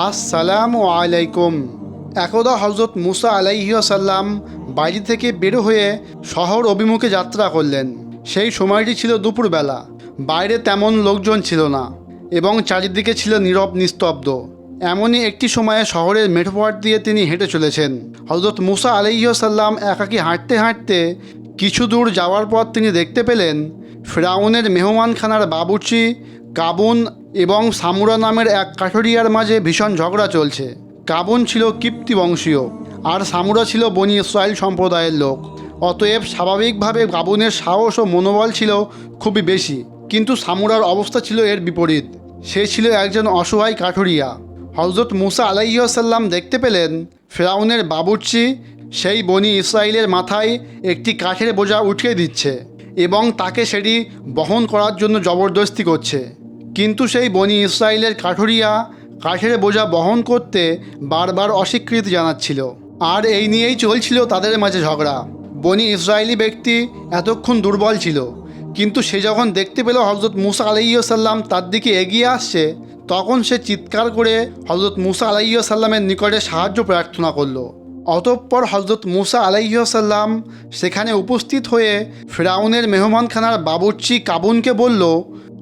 আসসালামু আলাইকুম। একদা হজরত মুসা আলাইসাল্লাম বাড়ি থেকে বের হয়ে শহর অভিমুখে যাত্রা করলেন। সেই সময়টি ছিল দুপুরবেলা। বাইরে তেমন লোকজন ছিল না এবং চারিদিকে ছিল নীরব নিস্তব্ধ। এমনই একটি সময়ে শহরের মেঠোপথ দিয়ে তিনি হেঁটে চলেছেন। হজরত মুসা আলাইসাল্লাম একাকি হাঁটতে হাঁটতে কিছু দূর যাওয়ার পর তিনি দেখতে পেলেন। ফেরাউনের মেহমানখানার বাবুর্চি কাবুন এবং সামুরা নামের এক কাঠরিয়ার মাঝে ভীষণ ঝগড়া চলছে। কাবুন ছিল কিপ্তি বংশীয় আর সামুরা ছিল বনি ইসরায়েল সম্প্রদায়ের লোক। অতএব স্বাভাবিকভাবে কাবুনের সাহস ও মনোবল ছিল খুবই বেশি, কিন্তু সামুরার অবস্থা ছিল এর বিপরীত। সে ছিল একজন অসহায় কাঠুরিয়া। হজরত মুসা আলাইসাল্লাম দেখতে পেলেন, ফেরাউনের বাবুর্চি সেই বনি ইসরায়েলের মাথায় একটি কাঠের বোঝা উঠিয়ে দিচ্ছে এবং তাকে সেটি বহন করার জন্য জবরদস্তি করছে। কিন্তু সেই বনি ইসরায়েলের কাঠুরিয়া কাঠের বোঝা বহন করতে বারবার অস্বীকৃতি জানাচ্ছিল। আর এই নিয়েই চলছিল তাদের মাঝে ঝগড়া। বনি ইসরায়েলি ব্যক্তি এতক্ষণ দুর্বল ছিল, কিন্তু সে যখন দেখতে পেল হজরত মুসা আলাইসাল্লাম তার দিকে এগিয়ে আসছে, তখন সে চিৎকার করে হজরত মুসা আলাইসাল্লামের নিকটে সাহায্য প্রার্থনা করল। অতঃপর হজরত মুসা আলাইসাল্লাম সেখানে উপস্থিত হয়ে ফেরাউনের মেহমানখানার বাবুর্চি কাবুনকে বলল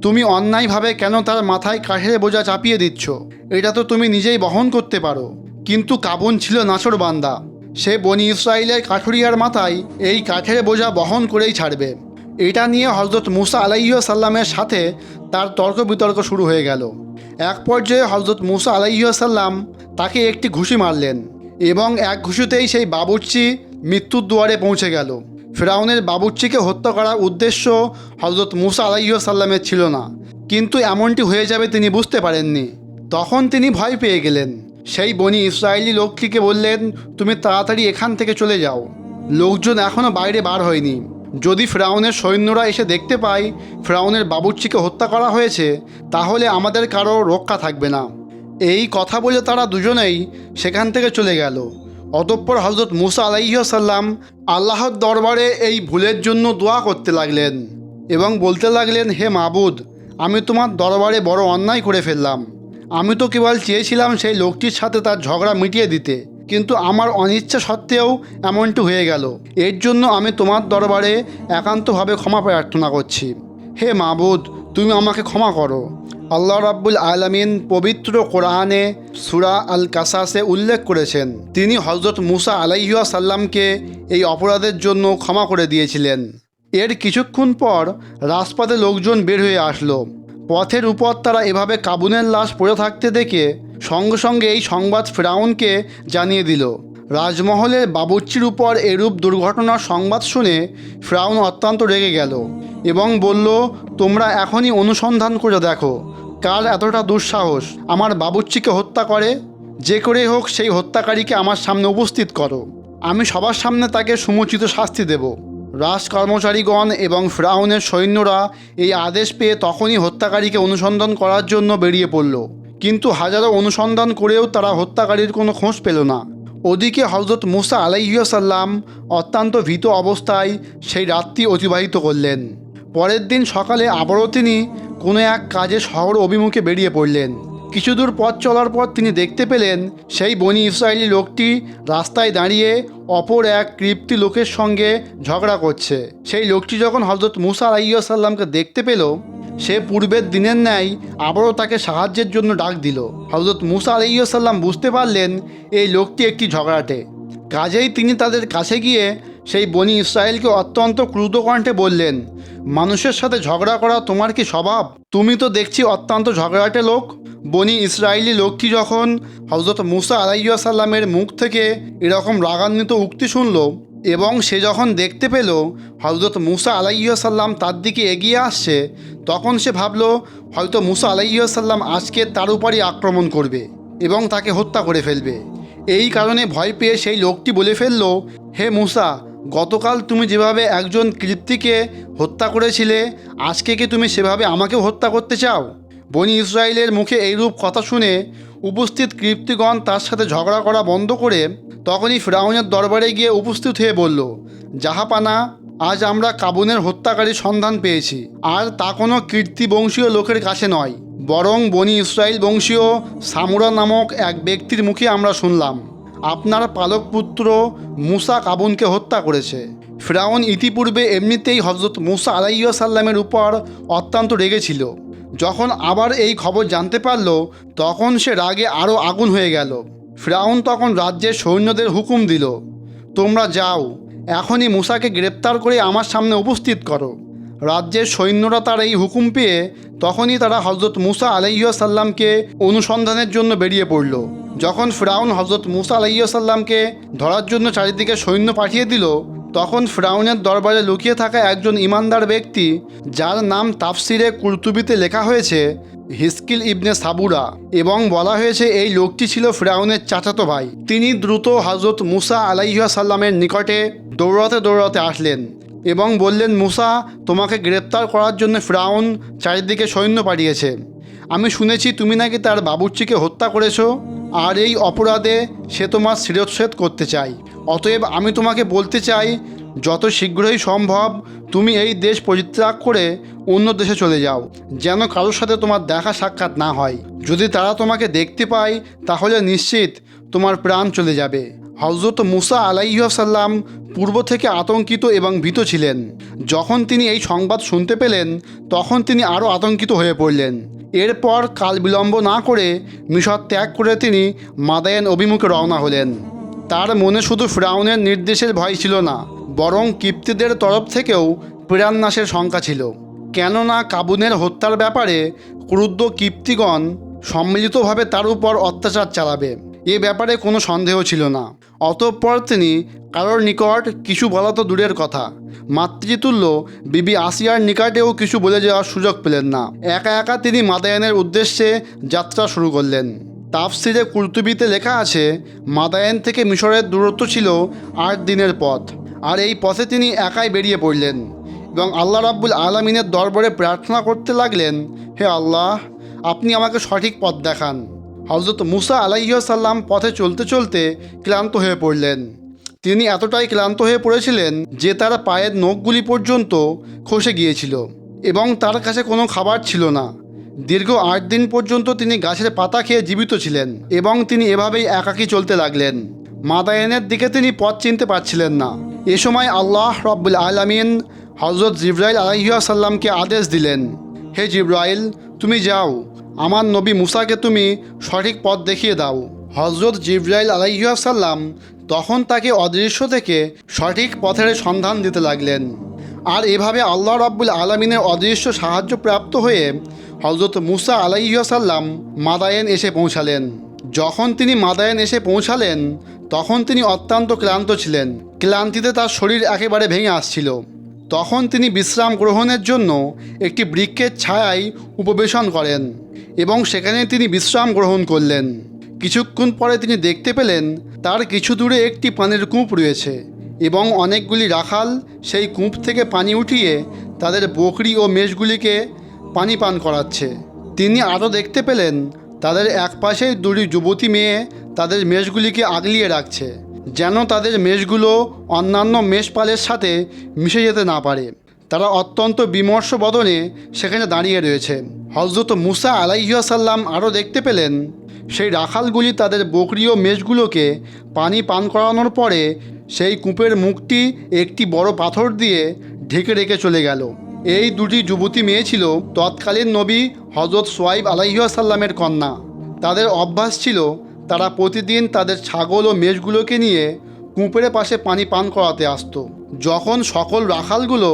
তুমি অন্যায়ভাবে কেন তার মাথায় কাঠের বোঝা চাপিয়ে দিচ্ছ? এটা তো তুমি নিজেই বহন করতে পারো। কিন্তু কাবুন ছিল নাছর বান্দা। সে বনি ইসরায়েলের কাঠুরিয়ার মাথায় এই কাঠের বোঝা বহন করেই ছাড়বে। এটা নিয়ে হজরত মুসা আলাইসাল্লামের সাথে তার তর্ক বিতর্ক শুরু হয়ে গেল। এক পর্যায়ে হজরত মুসা আলাইসাল্লাম তাকে একটি ঘুষি মারলেন এবং এক ঘুষিতেই সেই বাবুর্চি মৃত্যুর দুয়ারে পৌঁছে গেল। ফেরাউনের বাবুর্চিকে হত্যা করার উদ্দেশ্য হজরত মুসা আলাইহ সাল্লামের ছিল না। কিন্তু এমনটি হয়ে যাবে তিনি বুঝতে পারেননি। তখন তিনি ভয় পেয়ে গেলেন। সেই বনি ইসরায়েলি লোকটিকে বললেন, তুমি তাড়াতাড়ি এখান থেকে চলে যাও। লোকজন এখনও বাইরে বার হয়নি। যদি ফ্রাউনের সৈন্যরা এসে দেখতে পায় ফ্রাউনের বাবুর্চিকে হত্যা করা হয়েছে, তাহলে আমাদের কারও রক্ষা থাকবে না। এই কথা বলে তারা দুজনেই সেখান থেকে চলে গেল। অতঃপর হজরত মুসা আলাইসাল্লাম আল্লাহর দরবারে এই ভুলের জন্য দোয়া করতে লাগলেন এবং বলতে লাগলেন, হে মাবুদ, আমি তোমার দরবারে বড় অন্যায় করে ফেললাম। আমি তো কেবল চেয়েছিলাম সেই লোকটির সাথে তার ঝগড়া মিটিয়ে দিতে, কিন্তু আমার অনিচ্ছা সত্ত্বেও এমনটি হয়ে গেল। এর জন্য আমি তোমার দরবারে একান্তভাবে ক্ষমা প্রার্থনা করছি। হে মাবুদ, তুমি আমাকে ক্ষমা করো। আল্লাহ রাব্বুল আলমিন পবিত্র কোরআনে সুরা আল কাসাসে উল্লেখ করেছেন। তিনি হজরত মুসা আলাইহুয়া সাল্লামকে এই অপরাধের জন্য ক্ষমা করে দিয়েছিলেন। এর কিছুক্ষণ পর রাজপথে লোকজন বের হয়ে আসলো। পথের উপর তারা এভাবে কাবুনের লাশ পড়ে থাকতে দেখে সঙ্গে সঙ্গে এই সংবাদ ফেরাউনকে জানিয়ে দিল। রাজমহলের বাবুর্চির উপর এরূপ দুর্ঘটনার সংবাদ শুনে ফ্রাউন অত্যন্ত রেগে গেল এবং বলল, তোমরা এখনই অনুসন্ধান করে দেখো। কার এতটা দুঃসাহস? আমার বাবুচ্চিকে হত্যা করে? যে করে হোক, সেই হত্যাকারীকে আমার সামনে উপস্থিত করো। আমি সবার সামনে তাকে সমুচিত শাস্তি দেব। রাজ কর্মচারীগণ এবং ফ্রাউনের সৈন্যরা এই আদেশ পেয়ে তখনই হত্যাকারীকে অনুসন্ধান করার জন্য বেরিয়ে পড়ল। কিন্তু হাজারো অনুসন্ধান করেও তারা হত্যাকারীর কোনো খোঁজ পেল না। ওদিকে হজরত মুসা আলাইসাল্লাম অত্যন্ত ভীত অবস্থায় সেই রাত্রি অতিবাহিত করলেন। পরের দিন সকালে আবারও তিনি কোনো এক কাজে শহর অভিমুখে বেরিয়ে পড়লেন। কিছু দূর পথ চলার পর তিনি দেখতে পেলেন, সেই বনি ইসরায়েলি লোকটি রাস্তায় দাঁড়িয়ে অপর এক কৃপ্তি লোকের সঙ্গে ঝগড়া করছে। সেই লোকটি যখন হজরত মুসা আলাইসাল্লামকে দেখতে পেল, সে পূর্বের দিনের ন্যায় আবারও তাকে সাহায্যের জন্য ডাক দিল। হজরত মুসা আলাইসাল্লাম বুঝতে পারলেন, এই লোকটি একটি ঝগড়াটে। কাজেই তিনি তাদের কাছে গিয়ে সেই বনি ইসরায়েলকে অত্যন্ত ক্রুদ্ধ কণ্ঠে বললেন, মানুষের সাথে ঝগড়া করা তোমার কি স্বভাব? তুমি তো দেখছি অত্যন্ত ঝগড়াটে লোক। বনি ইসরায়েলি লোকটি যখন হজরত মুসা আলাইসাল্লামের মুখ থেকে এরকম রাগান্বিত উক্তি শুনল এবং সে যখন দেখতে পেল হজরত মুসা আলাইসাল্লাম তার দিকে এগিয়ে আসছে, তখন সে ভাবল, হয়তো মুসা আলাইসাল্লাম আজকে তার উপরই আক্রমণ করবে এবং তাকে হত্যা করে ফেলবে। এই কারণে ভয় পেয়ে সেই লোকটি বলে ফেলল, হে মুসা গতকাল তুমি যেভাবে একজন কৃপ্তিকে হত্যা করেছিলে, আজকে কি তুমি সেভাবে আমাকেও হত্যা করতে চাও? বনি ইসরায়েলের মুখে এইরূপ কথা শুনে উপস্থিত কৃপ্তিগণ তার সাথে ঝগড়া করা বন্ধ করে তখনই ফ্রাউনের দরবারে গিয়ে উপস্থিত হয়ে বলল জাহাপানা আজ আমরা কাবুনের হত্যাকারীর সন্ধান পেয়েছি। আর তা কোনো কীর্তি বংশীয় লোকের কাছে নয়, বরং বনি ইসরায়েল বংশীয় সামুরা নামক এক ব্যক্তির মুখে আমরা শুনলাম। আপনার পালক পুত্র মুসা কাবুনকে হত্যা করেছে। ফ্রাউন ইতিপূর্বে এমনিতেই হজরত মুসা আলাইয়া সাল্লামের উপর অত্যন্ত রেগেছিল যখন আবার এই খবর জানতে পারল, তখন সে রাগে আরও আগুন হয়ে গেল। ফেরাউন তখন রাজ্যের সৈন্যদের হুকুম দিল, তোমরা যাও, এখনই মুসাকে গ্রেপ্তার করে আমার সামনে উপস্থিত করো। রাজ্যের সৈন্যরা তার এই হুকুম পেয়ে তখনই তারা হজরত মুসা আলাইসাল্লামকে অনুসন্ধানের জন্য বেরিয়ে পড়ল। যখন ফ্রাউন হজরত মুসা আলাইসাল্লামকে ধরার জন্য চারিদিকে সৈন্য পাঠিয়ে দিল, তখন ফ্রাউনের দরবারে লুকিয়ে থাকা একজন ইমানদার ব্যক্তি, যার নাম তাফসিরে কুলতুবিতে লেখা হয়েছে, হিসকিল ইবনে সাবুরা, এবং বলা হয়েছে এই লোকটি ছিল ফ্রাউনের চাচাতো ভাই। তিনি দ্রুত হজরত মুসা আলাইসাল্লামের নিকটে দৌড়াতে দৌড়াতে আসলেন। এবং বললেন, মুসা, তোমাকে গ্রেপ্তার করার জন্য ফ্রাউন চারিদিকে সৈন্য পাঠিয়েছে। আমি শুনেছি তুমি নাকি তার বাবুর্চিকে হত্যা করেছ, আর এই অপরাধে সে তোমার শিরচ্ছেদ করতে চাই অতএব আমি তোমাকে বলতে চাই, যত শীঘ্রই সম্ভব তুমি এই দেশ পরিত্যাগ করে অন্য দেশে চলে যাও, যেন কারোর সাথে তোমার দেখা সাক্ষাৎ না হয়। যদি তারা তোমাকে দেখতে পায়, তাহলে নিশ্চিত তোমার প্রাণ চলে যাবে। হজরত মুসা আলাইসাল্লাম পূর্ব থেকে আতঙ্কিত এবং ভীত ছিলেন। যখন তিনি এই সংবাদ শুনতে পেলেন, তখন তিনি আরও আতঙ্কিত হয়ে পড়লেন। এরপর কাল বিলম্ব না করে মিশর ত্যাগ করে তিনি মাদায়ান অভিমুখে রওনা হলেন। তার মনে শুধু ফ্রাউনের নির্দেশের ভয় ছিল না, বরং কিপ্তিদের তরফ থেকেও প্রাণনাশের শঙ্কা ছিল। কেননা কাবুনের হত্যার ব্যাপারে ক্রুদ্ধ কিপ্তিগণ সম্মিলিতভাবে তার উপর অত্যাচার চালাবে। এ ব্যাপারে কোনো সন্দেহ ছিল না। অতঃপর তিনি কারোর নিকট কিছু বলা তো দূরের কথা। মাতৃতুল্য বিবি আসিয়ার নিকটেও কিছু বলে যাওয়ার সুযোগ পেলেন না। একা একা তিনি মাদায়ানের উদ্দেশ্যে যাত্রা শুরু করলেন। তাফসিরে কুর্তুবিতে লেখা আছে, মাদায়ান থেকে মিশরের দূরত্ব ছিল আট দিনের পথ। আর এই পথে তিনি একাই বেরিয়ে পড়লেন এবং আল্লাহ রাব্বুল আলমিনের দরবারে প্রার্থনা করতে লাগলেন, হে আল্লাহ, আপনি আমাকে সঠিক পথ দেখান। হজরত মুসা আলাইসাল্লাম পথে চলতে চলতে ক্লান্ত হয়ে পড়লেন। তিনি এতটাই ক্লান্ত হয়ে পড়েছিলেন যে তার পায়ের নখগুলি পর্যন্ত খসে গিয়েছিল এবং তার কাছে কোনো খাবার ছিল না। দীর্ঘ আট দিন পর্যন্ত তিনি গাছের পাতা খেয়ে জীবিত ছিলেন এবং তিনি এভাবেই একাকী চলতে লাগলেন। মাদায়নের দিকে তিনি পথ চিনতে পারছিলেন না। এ সময় আল্লাহ রব্বুল আলমিন হজরত জিব্রাইল আলাইসাল্লামকে আদেশ দিলেন, হে জিব্রাইল, তুমি যাও। আমার নবী মুসাকে তুমি সঠিক পথ দেখিয়ে দাও। হজরত জিব্রাইল আলাইসাল্লাম তখন তাকে অদৃশ্য থেকে সঠিক পথের সন্ধান দিতে লাগলেন। আর এভাবে আল্লাহ রব্বুল আলমিনের অদৃশ্য সাহায্য প্রাপ্ত হয়ে হজরত মুসা আলাইসাল্লাম মাদায়েন এসে পৌঁছালেন। যখন তিনি মাদায়েন এসে পৌঁছালেন, তখন তিনি অত্যন্ত ক্লান্ত ছিলেন। ক্লান্তিতে তার শরীর একেবারে ভেঙে আসছিল। তখন তিনি বিশ্রাম গ্রহণের জন্য একটি বৃক্ষের ছায়ায় উপবেশন করেন। এবং সেখানে তিনি বিশ্রাম গ্রহণ করলেন। কিছুক্ষণ পরে তিনি দেখতে পেলেন, তার কিছু দূরে একটি পানির কূপ রয়েছে এবং অনেকগুলি রাখাল সেই কূপ থেকে পানি উঠিয়ে তাদের বকরি ও মেষগুলিকে পানি পান করাচ্ছে। তিনি আরও দেখতে পেলেন, তাদের একপাশে দুটি যুবতী মেয়ে তাদের মেষগুলিকে আগলিয়ে রাখছে, যেন তাদের মেষগুলো অন্যান্য মেষপালের সাথে মিশে যেতে না পারে। তারা অত্যন্ত বিমর্ষ বদনে সেখানে দাঁড়িয়ে রয়েছে। হজরত মুসা আলাইসাল্লাম আরও দেখতে পেলেন, সেই রাখালগুলি তাদের বকরি ও মেষগুলোকে পানি পান করানোর পরে সেই কূপের মুখটি একটি বড় পাথর দিয়ে ঢেকে রেখে চলে গেল। এই দুটি যুবতী মেয়ে ছিল তৎকালীন নবী হজরত সোয়াইব আলাইসাল্লামের কন্যা। তাদের অভ্যাস ছিল তারা প্রতিদিন তাদের ছাগল ও মেষগুলোকে নিয়ে কূপের পাশে পানি পান করাতে আসতো। যখন সকল রাখালগুলো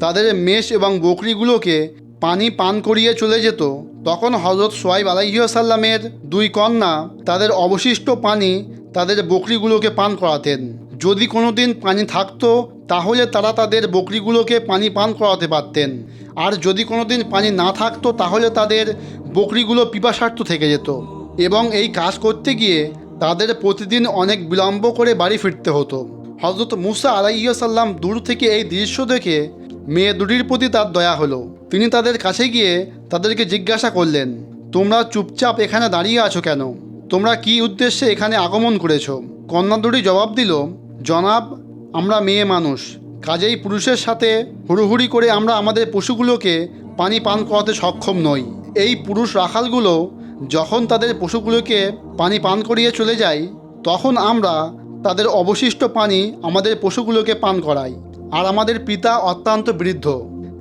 তাদের মেষ এবং বকরিগুলোকে পানি পান করিয়ে চলে যেত। তখন হজরত সোয়াইব আলাইসাল্লামের দুই কন্যা তাদের অবশিষ্ট পানি তাদের বকরিগুলোকে পান করাতেন। যদি কোনো দিন পানি থাকতো, তাহলে তারা তাদের বকরিগুলোকে পানি পান করাতে পারতেন। আর যদি কোনো দিন পানি না থাকতো, তাহলে তাদের বকরিগুলো পিপাসার্থ থেকে যেত। এবং এই কাজ করতে গিয়ে তাদের প্রতিদিন অনেক বিলম্ব করে বাড়ি ফিরতে হতো। হজরত মুসা আলাইসাল্লাম দূর থেকে এই দৃশ্য দেখে মেয়ে দুটির প্রতি তার দয়া হলো। তিনি তাদের কাছে গিয়ে তাদেরকে জিজ্ঞাসা করলেন, তোমরা চুপচাপ এখানে দাঁড়িয়ে আছো কেন? তোমরা কি উদ্দেশ্যে এখানে আগমন করেছ? কন্যা দুটি জবাব দিল, জনাব, আমরা মেয়ে মানুষ। কাজেই পুরুষের সাথে হুড়ুহুড়ি করে আমরা আমাদের পশুগুলোকে পানি পান করাতে সক্ষম নই। এই পুরুষ রাখালগুলো যখন তাদের পশুগুলোকে পানি পান করিয়ে চলে যায়, তখন আমরা তাদের অবশিষ্ট পানি আমাদের পশুগুলোকে পান করাই। আর আমাদের পিতা অত্যন্ত বৃদ্ধ।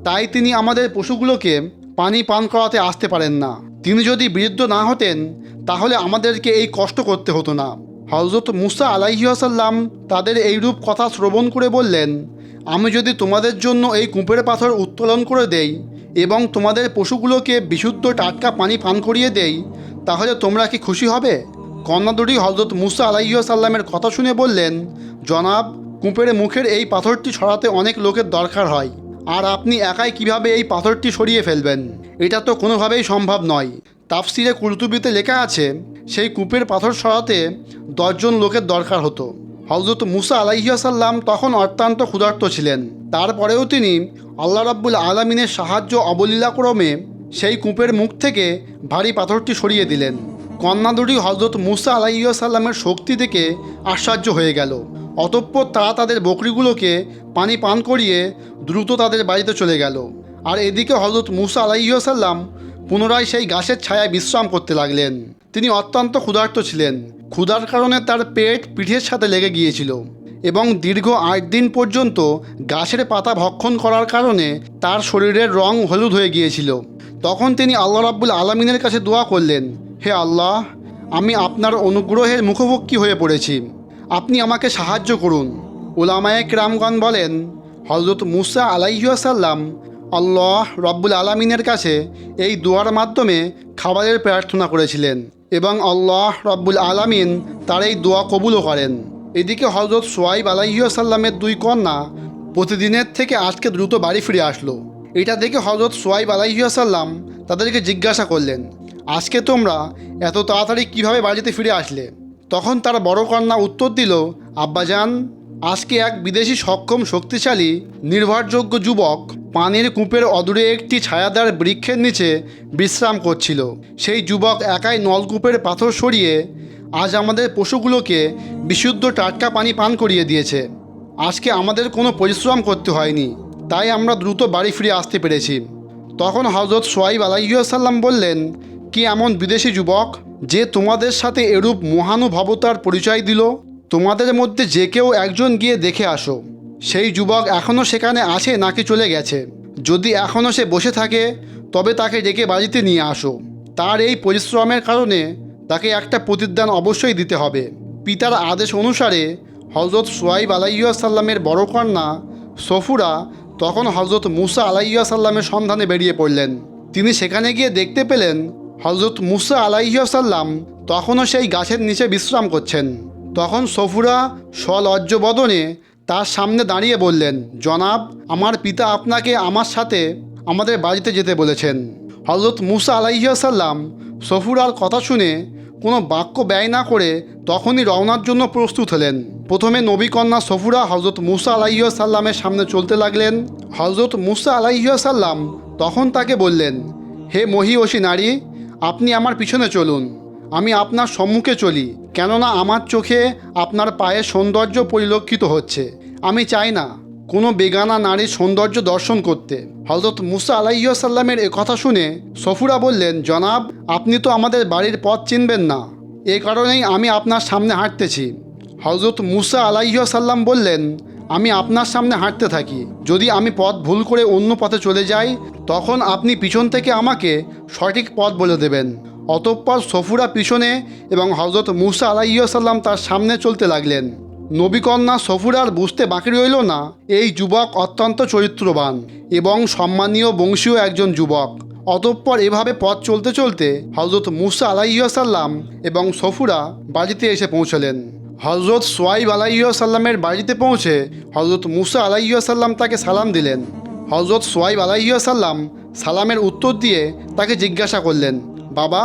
তাই তিনি আমাদের পশুগুলোকে পানি পান করাতে আসতে পারেন না। তিনি যদি বৃদ্ধ না হতেন, তাহলে আমাদেরকে এই কষ্ট করতে হতো না। হজরত মুসা আলাইসাল্লাম তাদের এইরূপ কথা শ্রবণ করে বললেন, আমি যদি তোমাদের জন্য এই কূপের পাথর উত্তোলন করে দেই এবং তোমাদের পশুগুলোকে বিশুদ্ধ টাটকা পানি পান করিয়ে দেই, তাহলে তোমরা কি খুশি হবে? কন্যাদুরি হজরত মুসা আলাইসাল্লামের কথা শুনে বললেন, জনাব কূপের মুখের এই পাথরটি ছড়াতে অনেক লোকের দরকার হয়। আর আপনি একাই কীভাবে এই পাথরটি সরিয়ে ফেলবেন? এটা তো কোনোভাবেই সম্ভব নয়। তাফসিরে কুলতুবিতে লেখা আছে, সেই কূপের পাথর সরাতে দশজন লোকের দরকার হতো। হজরত মুসা আলাইসাল্লাম তখন অত্যন্ত ক্ষুধার্ত ছিলেন। তারপরেও তিনি আল্লাহ রাব্বুল আলমিনের সাহায্য অবলীলাক্রমে সেই কূপের মুখ থেকে ভারী পাথরটি সরিয়ে দিলেন। কন্যাদুরি হজরত মুসা আলাইসাল্লামের শক্তি থেকে আশ্চর্য হয়ে গেল। অতঃপর তারা তাদের বকরিগুলোকে পানি পান করিয়ে দ্রুত তাদের বাড়িতে চলে গেল। আর এদিকে হজরত মুসা আলাইসাল্লাম পুনরায় সেই গাছের ছায়ায় বিশ্রাম করতে লাগলেন। তিনি অত্যন্ত ক্ষুধার্ত ছিলেন। ক্ষুধার কারণে তার পেট পিঠের সাথে লেগে গিয়েছিল এবং দীর্ঘ আট দিন পর্যন্ত গাছের পাতা ভক্ষণ করার কারণে তার শরীরের রং হলুদ হয়ে গিয়েছিল। তখন তিনি আল্লাহ রাব্বুল আলমিনের কাছে দোয়া করলেন হে আল্লাহ, আমি আপনার অনুগ্রহের মুখোমুখি হয়ে পড়েছি। আপনি আমাকে সাহায্য করুন। ওলামায়ে ক্রামগণ বলেন হজরত মুসা আলাইসাল্লাম আল্লাহ রব্বুল আলমিনের কাছে এই দোয়ার মাধ্যমে খাবারের প্রার্থনা করেছিলেন এবং আল্লাহ রব্বুল আলামিন তার এই দোয়া কবুলও করেন। এদিকে হজরত সোয়াইব আলাইসাল্লামের দুই কন্যা প্রতিদিনের থেকে আজকে দ্রুত বাড়ি ফিরে আসলো। এটা দেখে হজরত সোয়াইব আলাইসাল্লাম তাদেরকে জিজ্ঞাসা করলেন আজকে তোমরা এত তাড়াতাড়ি কীভাবে বাড়িতে ফিরে আসলে? তখন তার বড় কন্যা উত্তর দিল, আব্বাজান, আজকে এক বিদেশি সক্ষম শক্তিশালী, নির্ভরযোগ্য যুবক পানির কূপের অদূরে একটি ছায়াদার বৃক্ষের নিচে বিশ্রাম করছিল। সেই যুবক একাই নলকূপের পাথর সরিয়ে আজ আমাদের পশুগুলোকে বিশুদ্ধ টাটকা পানি পান করিয়ে দিয়েছে। আজকে আমাদের কোনো পরিশ্রম করতে হয়নি, তাই আমরা দ্রুত বাড়ি ফিরে আসতে পেরেছি। তখন হজরত সোয়াইব আলাইসাল্লাম বললেন কি এমন বিদেশি যুবক যে তোমাদের সাথে এরূপ মহানুভবতার পরিচয় দিল? তোমাদের মধ্যে যে কেউ একজন গিয়ে দেখে আসো। সেই যুবক এখনও সেখানে আছে নাকি চলে গেছে? যদি এখনও সে বসে থাকে, তবে তাকে ডেকে বাড়িতে নিয়ে আসো। তার এই পরিশ্রমের কারণে তাকে একটা প্রতিদান অবশ্যই দিতে হবে। পিতার আদেশ অনুসারে হজরত সোয়াইব আলাইসাল্লামের বড় কন্যা সফুরা তখন হজরত মুসা আলাইসাল্লামের সন্ধানে বেরিয়ে পড়লেন। তিনি সেখানে গিয়ে দেখতে পেলেন হজরত মুসা আলাইসাল্লাম তখনও সেই গাছের নিচে বিশ্রাম করছেন। তখন সফুরা সলজ্জ বদনে তার সামনে দাঁড়িয়ে বললেন, জনাব, আমার পিতা আপনাকে আমার সাথে আমাদের বাড়িতে যেতে বলেছেন। হজরত মুসা আলাইসাল্লাম সফুরার কথা শুনে কোনো বাক্য ব্যয় না করে তখনই রওনার জন্য প্রস্তুত হলেন। প্রথমে নবীকন্যা সফুরা হজরত মুসা আলাইসাল্লামের সামনে চলতে লাগলেন। হজরত মুসা আলাইসাল্লাম তখন তাকে বললেন, হে মহিষী নারী আপনি আমার পিছনে চলুন। আমি আপনার সম্মুখে চলি, কেননা আমার চোখে আপনার পায়ের সৌন্দর্য পরিলক্ষিত হচ্ছে। আমি চাই না কোনো বেগানা নারীর সৌন্দর্য দর্শন করতে। হজরত মুসা আলাইসাল্লামের এ কথা শুনে সফুরা বললেন, জনাব, আপনি তো আমাদের বাড়ির পথ চিনবেন না। এ কারণেই আমি আপনার সামনে হাঁটতেছি। হজরত মুসা আলাইসাল্লাম বললেন আমি আপনার সামনে হাঁটতে থাকি। যদি আমি পথ ভুল করে অন্য পথে চলে যাই, তখন আপনি পিছন থেকে আমাকে সঠিক পথ বলে দেবেন। অতঃপর সফুরা পিছনে এবং হজরত মুসা আলাইসাল্লাম তার সামনে চলতে লাগলেন। নবীকন্যা সফুরার বুঝতে বাকি রইল না, এই যুবক অত্যন্ত চরিত্রবান এবং সম্মানীয় বংশীয় একজন যুবক। অতঃপর এভাবে পথ চলতে চলতে হজরত মুসা আলাইসাল্লাম এবং সফুরা বাড়িতে এসে পৌঁছলেন। হজরত সোয়াইব আলাইসাল্লামের বাড়িতে পৌঁছে হজরত মুসা আলাইসাল্লাম তাকে সালাম দিলেন। হজরত সোয়াইব আলাইসাল্লাম সালামের উত্তর দিয়ে তাকে জিজ্ঞাসা করলেন, বাবা,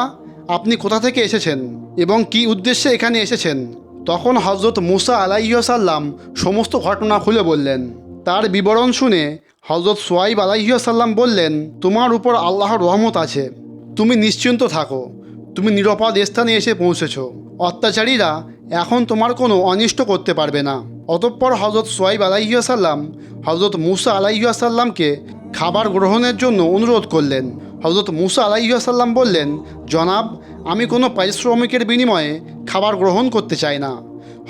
আপনি কোথা থেকে এসেছেন এবং কি উদ্দেশ্যে এখানে এসেছেন? তখন হজরত মুসা আলাইসাল্লাম সমস্ত ঘটনা খুলে বললেন। তার বিবরণ শুনে হজরত সোয়াইব আলাইসাল্লাম বললেন, তোমার উপর আল্লাহর রহমত আছে। তুমি নিশ্চিন্ত থাকো। তুমি নিরাপদ স্থানে এসে পৌঁছেছ। অত্যাচারীরা এখন তোমার কোনো অনিষ্ট করতে পারবে না। অতঃপর হজরত সোয়াইব আলাইসাল্লাম হজরত মুসা আলাইসাল্লামকে খাবার গ্রহণের জন্য অনুরোধ করলেন। হজরত মুসা আলাইসাল্লাম বললেন, জনাব, আমি কোনো পারিশ্রমিকের বিনিময়ে খাবার গ্রহণ করতে চাই না।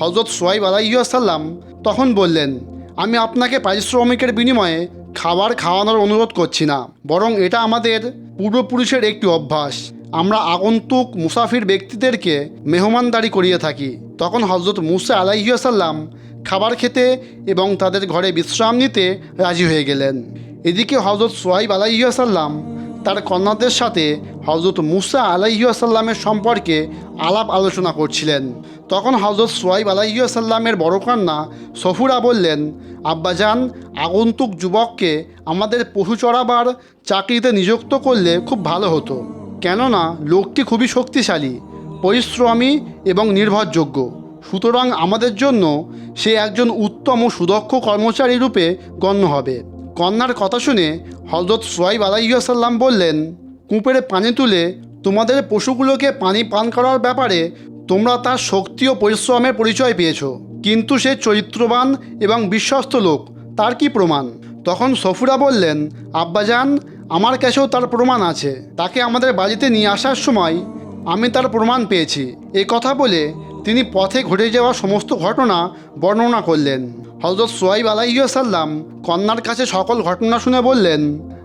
হজরত সোয়াইব আলাইসাল্লাম তখন বললেন, আমি আপনাকে পারিশ্রমিকের বিনিময়ে খাবার খাওয়ানোর অনুরোধ করছি না, বরং এটা আমাদের পূর্বপুরুষের একটি অভ্যাস। আমরা আগন্তুক মুসাফির ব্যক্তিদেরকে মেহমানদারি করিয়ে থাকি। তখন হজরত মুসা আলাইসাল্লাম খাবার খেতে এবং তাদের ঘরে বিশ্রাম নিতে রাজি হয়ে গেলেন। এদিকে হজরত সোয়াইব আলাইসাল্লাম তার কন্যাদের সাথে হজরত মুসা আলাইসাল্লামের সম্পর্কে আলাপ আলোচনা করছিলেন। তখন হজরত সোয়াইব আলাইসাল্লামের বড় কন্যা সফুরা বললেন, আব্বাজান, আগন্তুক যুবককে আমাদের পশু চড়াবার চাকরিতে নিযুক্ত করলে খুব ভালো হতো। কেননা লোকটি খুবই শক্তিশালী, পরিশ্রমী এবং নির্ভরযোগ্য। সুতরাং আমাদের জন্য সে একজন উত্তম ও সুদক্ষ কর্মচারী রূপে গণ্য হবে। কন্যার কথা শুনে হজরত সোয়াইব আলাইসাল্লাম বললেন, কূপের পানি তুলে তোমাদের পশুগুলোকে পানি পান করার ব্যাপারে তোমরা তার শক্তি ও পরিশ্রমের পরিচয় পেয়েছ। কিন্তু সে চরিত্রবান এবং বিশ্বস্ত লোক, তার কি প্রমাণ? তখন সফুরা বললেন, আব্বাজান আমার কাছেও তার প্রমাণ আছে। তাকে আমাদের বাড়িতে নিয়ে আসার সময় আমি তার প্রমাণ পেয়েছি। এই কথা বলে তিনি পথে ঘটে যাওয়া সমস্ত ঘটনা বর্ণনা করলেন। হজরত সোয়াইব আলাইসাল্লাম কন্যার কাছে সকল ঘটনা শুনে বললেন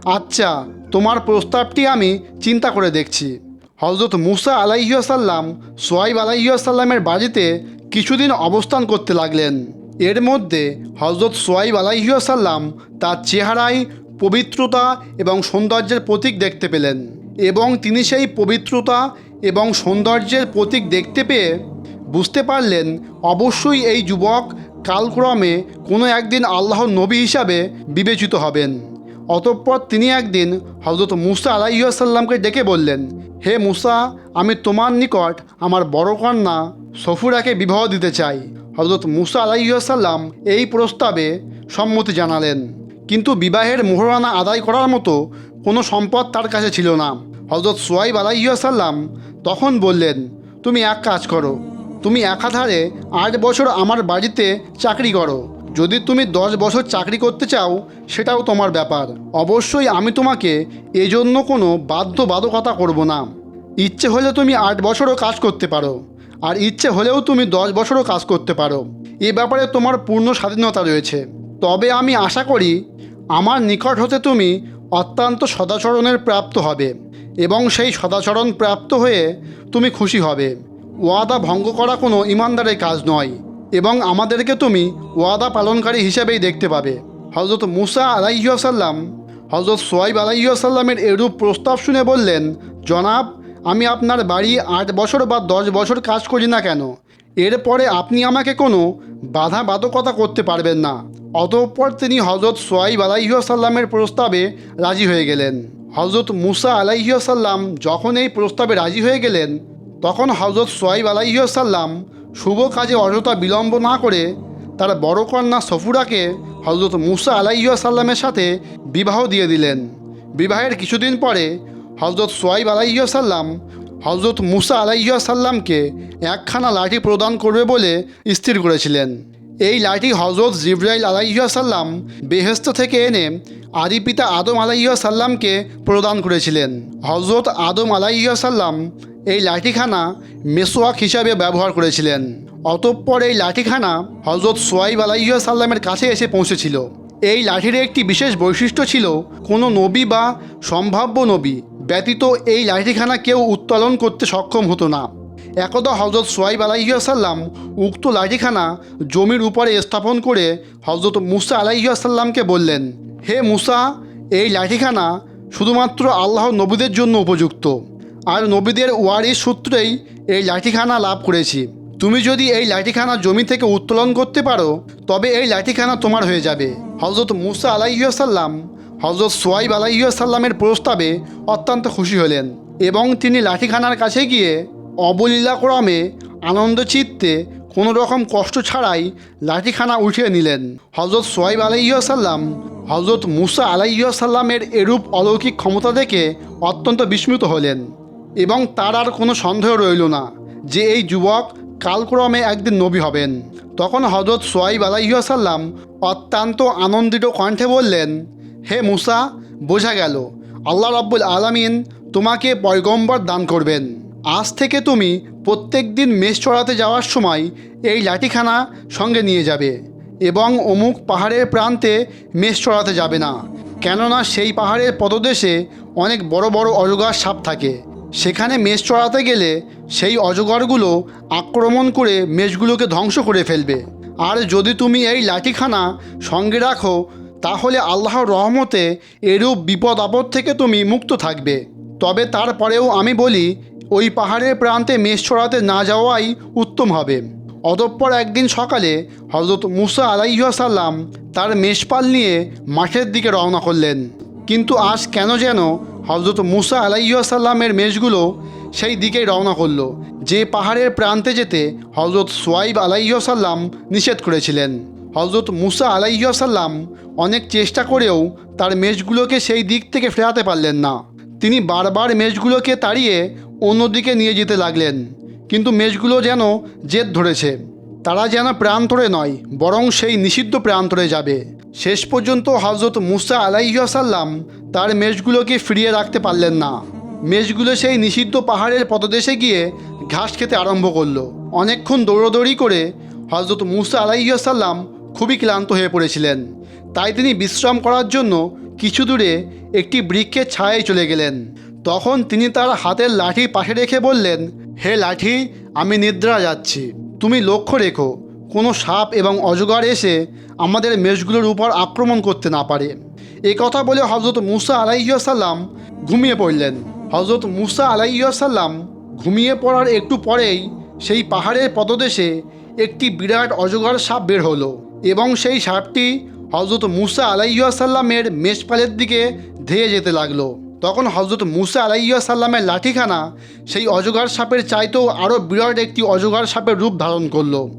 আচ্ছা তোমার প্রস্তাবটি আমি চিন্তা করে দেখছি। হজরত মুসা আলাইসাল্লাম সোয়াইব আলাইসাল্লামের বাড়িতে কিছুদিন অবস্থান করতে লাগলেন। এর মধ্যে হজরত সোয়াইব আলাইসাল্লাম তার চেহারায় পবিত্রতা এবং সৌন্দর্যের প্রতীক দেখতে পেলেন। এবং তিনি সেই পবিত্রতা এবং সৌন্দর্যের প্রতীক দেখতে পেয়ে বুঝতে পারলেন, অবশ্যই এই যুবক কালক্রমে কোনো একদিন আল্লাহর নবী হিসাবে বিবেচিত হবেন। অতঃপর তিনি একদিন হজরত মুসা আলাইসাল্লামকে ডেকে বললেন, হে মুসা, আমি তোমার নিকট আমার বড় কন্যা সফুরাকে বিবাহ দিতে চাই। হজরত মুসা আলাইসাল্লাম এই প্রস্তাবে সম্মতি জানালেন। কিন্তু বিবাহের মোহরানা আদায় করার মতো কোনো সম্পদ তার কাছে ছিল না। হজরত সোয়াইব আলাইসাল্লাম তখন বললেন, তুমি এক কাজ করো। তুমি একাধারে আট বছর আমার বাড়িতে চাকরি করো। যদি তুমি দশ বছর চাকরি করতে চাও, সেটাও তোমার ব্যাপার। অবশ্যই আমি তোমাকে এজন্য কোনো বাধ্যবাধকতা করব না। ইচ্ছে হলে তুমি আট বছরও কাজ করতে পারো, আর ইচ্ছে হলেও তুমি দশ বছরও কাজ করতে পারো। এ ব্যাপারে তোমার পূর্ণ স্বাধীনতা রয়েছে। তবে আমি আশা করি আমার নিকট হতে তুমি অত্যন্ত সদাচরণের প্রাপ্ত হবে এবং সেই সদাচরণ প্রাপ্ত হয়ে তুমি খুশি হবে। ওয়াদা ভঙ্গ করা কোনো ইমানদারের কাজ নয় এবং আমাদেরকে তুমি ওয়াদা পালনকারী হিসেবেই দেখতে পাবে। হজরত মুসা আলাইসাল্লাম হজরত সোয়াইব আলাইসাল্লামের এরূপ প্রস্তাব শুনে বললেন, জনাব, আমি আপনার বাড়ি আট বছর বা দশ বছর কাজ করি না কেন? এরপরে আপনি আমাকে কোনো বাধা বাধকতা করতে পারবেন না। অতঃপর তিনি হজরত সোয়াইব আলাইসাল্লামের প্রস্তাবে রাজি হয়ে গেলেন। হজরত মুসা আলাইসাল্লাম যখন এই প্রস্তাবে রাজি হয়ে গেলেন, তখন হজরত সোয়াইব আলাইসাল্লাম শুভ কাজে অযথা বিলম্ব না করে তার বড় কন্যা সফুরাকে হজরত মুসা আলাইসাল্লামের সাথে বিবাহ দিয়ে দিলেন। বিবাহের কিছুদিন পরে হজরত সোয়াইব আলাইসাল্লাম হজরত মুসা আলাইসাল্লামকে একখানা লাঠি প্রদান করবে বলে স্থির করেছিলেন। এই লাঠি হজরত জিব্রাইল আলাইসাল্লাম বেহেস্ত থেকে এনে আদি পিতা আদম আলাইসাল্লামকে প্রদান করেছিলেন। হজরত আদম আলাইসাল্লাম এই লাঠিখানা মেসোয়াক হিসাবে ব্যবহার করেছিলেন। অতঃপর এই লাঠিখানা হজরত সোয়াইব আলাইসাল্লামের কাছে এসে পৌঁছেছিল। এই লাঠির একটি বিশেষ বৈশিষ্ট্য ছিল কোনো নবী বা সম্ভাব্য নবী ব্যতীত এই লাঠিখানা কেউ উত্তোলন করতে সক্ষম হতো না। একদা হজরত সোয়াইব আলাইসাল্লাম উক্ত লাঠিখানা জমির উপরে স্থাপন করে হজরত মুসা আলাইসাল্লামকে বললেন, হে মুসা, এই লাঠিখানা শুধুমাত্র আল্লাহ নবীদের জন্য উপযুক্ত। আর নবীদের ওয়ারিস সূত্রেই এই লাঠিখানা লাভ করেছি। তুমি যদি এই লাঠিখানা জমি থেকে উত্তোলন করতে পারো, তবে এই লাঠিখানা তোমার হয়ে যাবে। হজরত মুসা আলাইসাল্লাম হজরত সোয়াইব আলাইসাল্লামের প্রস্তাবে অত্যন্ত খুশি হলেন এবং তিনি লাঠিখানার কাছে গিয়ে অবলীলাক্রমে আনন্দচিত্তে কোনো রকম কষ্ট ছাড়াই লাঠিখানা উঠিয়ে নিলেন। হজরত সোয়াইব আলাইসাল্লাম হজরত মুসা আলাইসাল্লামের এরূপ অলৌকিক ক্ষমতা দেখে অত্যন্ত বিস্মিত হলেন এবং তার আর কোনো সন্দেহ রইল না যে এই যুবক কালক্রমে একদিন নবী হবেন। তখন হজরত সোয়াইব আলাইসাল্লাম অত্যন্ত আনন্দিত কণ্ঠে বললেন, হে মুসা, বোঝা গেল, আল্লাহ রাব্বুল আলামিন তোমাকে পয়গম্বর দান করবেন। আজ থেকে তুমি প্রত্যেক দিন মেষ চড়াতে যাওয়ার সময় এই লাঠিখানা সঙ্গে নিয়ে যাবে এবং অমুক পাহাড়ের প্রান্তে মেষ চড়াতে যাবে না। কেননা সেই পাহাড়ের পদদেশে অনেক বড় বড় অজগর সাপ থাকে। সেখানে মেষ চড়াতে গেলে সেই অজগরগুলো আক্রমণ করে মেষগুলোকে ধ্বংস করে ফেলবে। আর যদি তুমি এই লাঠিখানা সঙ্গে রাখো, তাহলে আল্লাহর রহমতে এরূপ বিপদ আপদ থেকে তুমি মুক্ত থাকবে। তবে তারপরেও আমি বলি ওই পাহাড়ের প্রান্তে মেষ ছড়াতে না যাওয়াই উত্তম হবে। অতঃপর একদিন সকালে হজরত মুসা আলাইসাল্লাম তার মেষপাল নিয়ে মাঠের দিকে রওনা করলেন। কিন্তু আজ কেন যেন হজরত মুসা আলাইসাল্লামের মেষগুলো সেই দিকেই রওনা করল, যে পাহাড়ের প্রান্তে যেতে হজরত সোয়াইব আলাইসাল্লাম নিষেধ করেছিলেন। হজরত মুসা আলাইসাল্লাম অনেক চেষ্টা করেও তার মেষগুলোকে সেই দিক থেকে ফেরাতে পারলেন না। তিনি বারবার মেষগুলোকে তাড়িয়ে অন্যদিকে নিয়ে যেতে লাগলেন। কিন্তু মেষগুলো যেন জেদ ধরেছে। তারা যেন প্রান্তরে নয়, বরং সেই নিষিদ্ধ প্রান্তরে যাবে। শেষ পর্যন্ত হজরত মুসা আলাইসাল্লাম তার মেষগুলোকে ফিরিয়ে রাখতে পারলেন না। মেষগুলো সেই নিষিদ্ধ পাহাড়ের পদদেশে গিয়ে ঘাস খেতে আরম্ভ করল। অনেকক্ষণ দৌড়দৌড়ি করে হজরত মুসা আলাইসাল্লাম খুবই ক্লান্ত হয়ে পড়েছিলেন। তাই তিনি বিশ্রাম করার জন্য কিছু দূরে একটি বৃক্ষের ছায়ায় চলে গেলেন। তখন তিনি তার হাতের লাঠি পাশে রেখে বললেন, হে লাঠি, আমি নিদ্রা যাচ্ছি। তুমি লক্ষ্য রেখো, কোনো সাপ এবং অজগর এসে আমাদের মেষগুলোর উপর আক্রমণ করতে না পারে। এ কথা বলে হজরত মুসা আলাইসাল্লাম ঘুমিয়ে পড়লেন। হজরত মুসা আলাইসাল্লাম ঘুমিয়ে পড়ার একটু পরেই সেই পাহাড়ের পদদেশে একটি বিরাট অজগর সাপ বের হলো এবং সেই সাপটি হজরত মুসা আলাইসাল্লামের মেষপালের দিকে ধেয়ে যেতে লাগল। তখন হজরত মুসা আলাইসাল্লামের লাঠিখানা সেই অজগার সাপের চাইতেও আরও বিরাট একটি অজগর সাপের রূপ ধারণ করল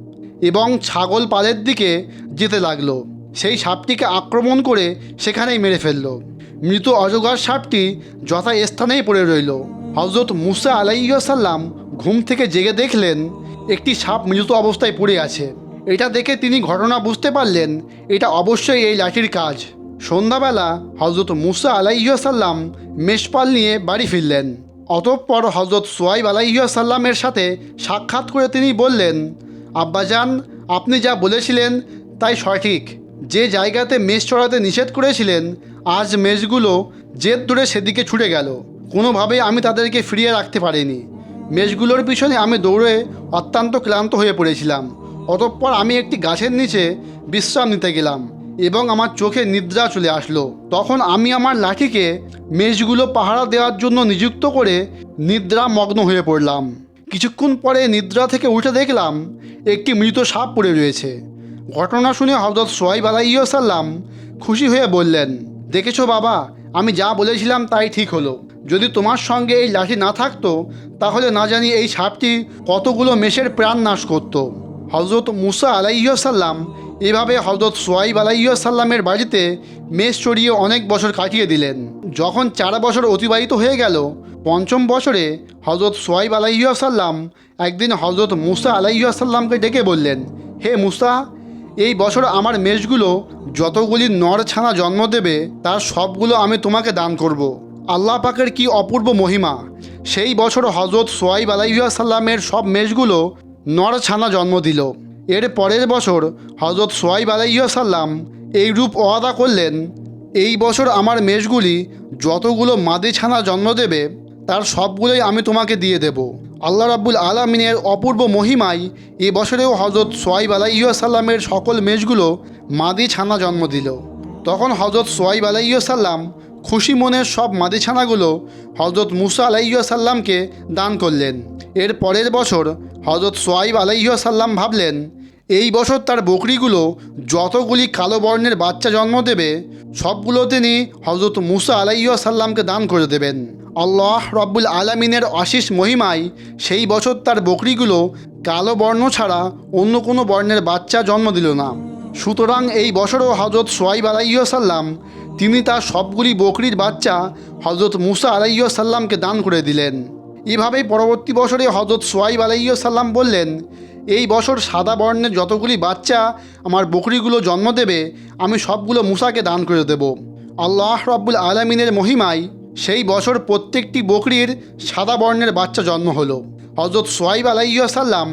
এবং ছাগল পালের দিকে যেতে লাগল। সেই সাপটিকে আক্রমণ করে সেখানেই মেরে ফেলল। মৃত অজগর সাপটি যথাস্থানেই পড়ে রইল। হজরত মুসা আলাইসাল্লাম ঘুম থেকে জেগে দেখলেন একটি সাপ মৃত অবস্থায় পড়ে আছে। এটা দেখে তিনি ঘটনা বুঝতে পারলেন, এটা অবশ্যই এই লাঠির কাজ। সন্ধ্যাবেলা হজরত মুসা আলাইসাল্লাম মেষপাল নিয়ে বাড়ি ফিরলেন। অতঃপর হজরত সোয়াইব আলাইসাল্লামের সাথে সাক্ষাৎ করে তিনি বললেন, আব্বাজান, আপনি যা বলেছিলেন তাই সঠিক। যে জায়গাতে মেষ চড়াতে নিষেধ করেছিলেন, আজ মেষগুলো জেদ ধরে সেদিকে ছুটে গেল। কোনোভাবেই আমি তাদেরকে ফিরিয়ে রাখতে পারিনি। মেষগুলোর পিছনে আমি দৌড়ে অত্যন্ত ক্লান্ত হয়ে পড়েছিলাম। অতঃপর আমি একটি গাছের নিচে বিশ্রাম নিতে গেলাম। এবং আমার চোখে নিদ্রা চলে আসলো। তখন আমি আমার লাঠিকে মেষগুলো পাহারা দেওয়ার জন্য নিযুক্ত করে নিদ্রা মগ্ন হয়ে পড়লাম। কিছুক্ষণ পরে নিদ্রা থেকে উঠে দেখলাম একটি মৃত সাপ পড়ে রয়েছে। ঘটনা শুনে হজরত সোয়াইব আলাইসাল্লাম খুশি হয়ে বললেন, দেখেছ বাবা, আমি যা বলেছিলাম তাই ঠিক হলো। যদি তোমার সঙ্গে এই লাঠি না থাকতো, তাহলে না জানি এই সাপটি কতগুলো মেষের প্রাণ নাশ করত। হজরত মুসা আলাইসাল্লাম এভাবে হজরত সোয়াইব আলাইসাল্লামের বাড়িতে মেষ চড়িয়ে অনেক বছর কাটিয়ে দিলেন। যখন চার বছর অতিবাহিত হয়ে গেল, পঞ্চম বছরে হজরত সোয়াইব আলাইসাল্লাম একদিন হজরত মুসা আলাইসাল্লামকে ডেকে বললেন, হে মুসা, এই বছর আমার মেষগুলো যতগুলি নর ছানা জন্ম দেবে, তার সবগুলো আমি তোমাকে দান করব। আল্লাহ পাকের কি অপূর্ব মহিমা। সেই বছর হজরত সোয়াইব আলাইসাল্লামের সব মেষগুলো নর ছানা জন্ম দিল। এর পরের বছর হজরত সোয়াইব আলাইসাল্লাম এই রূপ ওয়াদা করলেন, এই বছর আমার মেষগুলি যতগুলো মাদি ছানা জন্ম দেবে, তার সবগুলোই আমি তোমাকে দিয়ে দেব। আল্লাহ রাব্বুল আলমিনের অপূর্ব মহিমায় এ বছরেও হজরত সোয়াইব আলাইসাল্লামের সকল মেষগুলো মাদি ছানা জন্ম দিল। তখন হজরত সোয়াইব আলাইসাল্লাম খুশি মনের সব মাদি ছানাগুলো হজরত মুসা আলাইসাল্লামকে দান করলেন। এর পরের বছর হজরত সোয়াইব আলাইসাল্লাম ভাবলেন, এই বছর তার বকরিগুলো যতগুলি কালো বর্ণের বাচ্চা জন্ম দেবে, সবগুলো তিনি হজরত মুসা আলাইসাল্লামকে দান করে দেবেন। আল্লাহ রব্বুল আলমিনের অশিস মহিমায় সেই বছর তার বকরিগুলো কালো বর্ণ ছাড়া অন্য কোনো বর্ণের বাচ্চা জন্ম দিল না। সুতরাং এই বছরও হজরত সোয়াইব আলাইসাল্লাম তিনি তার সবগুলি বকরির বাচ্চা হজরত মুসা আলাইসাল্লামকে দান করে দিলেন। এভাবেই পরবর্তী বছরে হজরত সোয়াইব আলাইসাল্লাম বললেন, এই বছর সাদা বর্ণের যতগুলি বাচ্চা আমার বকরিগুলো জন্ম দেবে, আমি সবগুলো মুসাকে দান করে দেব। আল্লাহ রব্বুল আলমিনের মহিমায় সেই বছর প্রত্যেকটি বকরির সাদা বর্ণের বাচ্চা জন্ম হলো। হজরত সোয়াইব আলাইসাল্লাম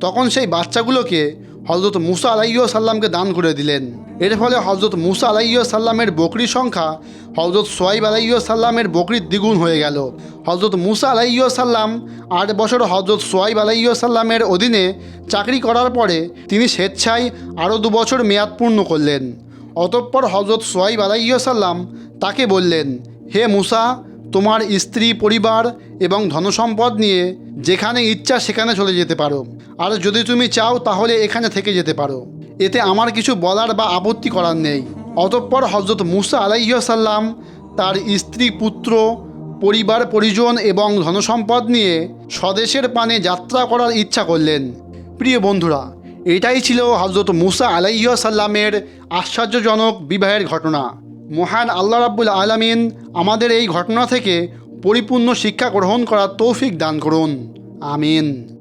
তখন সেই বাচ্চাগুলোকে হজরত মুসা আলাইসাল্লামকে দান করে দিলেন। এর ফলে হজরত মুসা আলাইসাল্লামের বকরির সংখ্যা হজরত সোয়াইব আলাইসাল্লামের বকরির দ্বিগুণ হয়ে গেল। হজরত মুসা আলাইসাল্লাম আট বছর হজরত সোয়াইব আলাইসাল্লামের অধীনে চাকরি করার পরে তিনি স্বেচ্ছায় আরও দু বছর মেয়াদ পূর্ণ করলেন। অতঃপর হজরত সোয়াইব আলাইসাল্লাম তাকে বললেন, হে মুসা তোমার স্ত্রী, পরিবার এবং ধনসম্পদ নিয়ে যেখানে ইচ্ছা সেখানে চলে যেতে পারো। আর যদি তুমি চাও তাহলে এখানে থেকে যেতে পারো। এতে আমার কিছু বলার বা আপত্তি করার নেই। অতঃপর হজরত মুসা আলাইসাল্লাম তার স্ত্রী, পুত্র, পরিবার, পরিজন এবং ধনসম্পদ নিয়ে স্বদেশের পানে যাত্রা করার ইচ্ছা করলেন। প্রিয় বন্ধুরা, এটাই ছিল হজরত মুসা আলাইসাল্লামের আশ্চর্যজনক বিবাহের ঘটনা। মহান আল্লাহ রাব্বুল আলামিন আমাদের এই ঘটনা থেকে পরিপূর্ণ শিক্ষা গ্রহণ করার তৌফিক দান করুন। আমিন।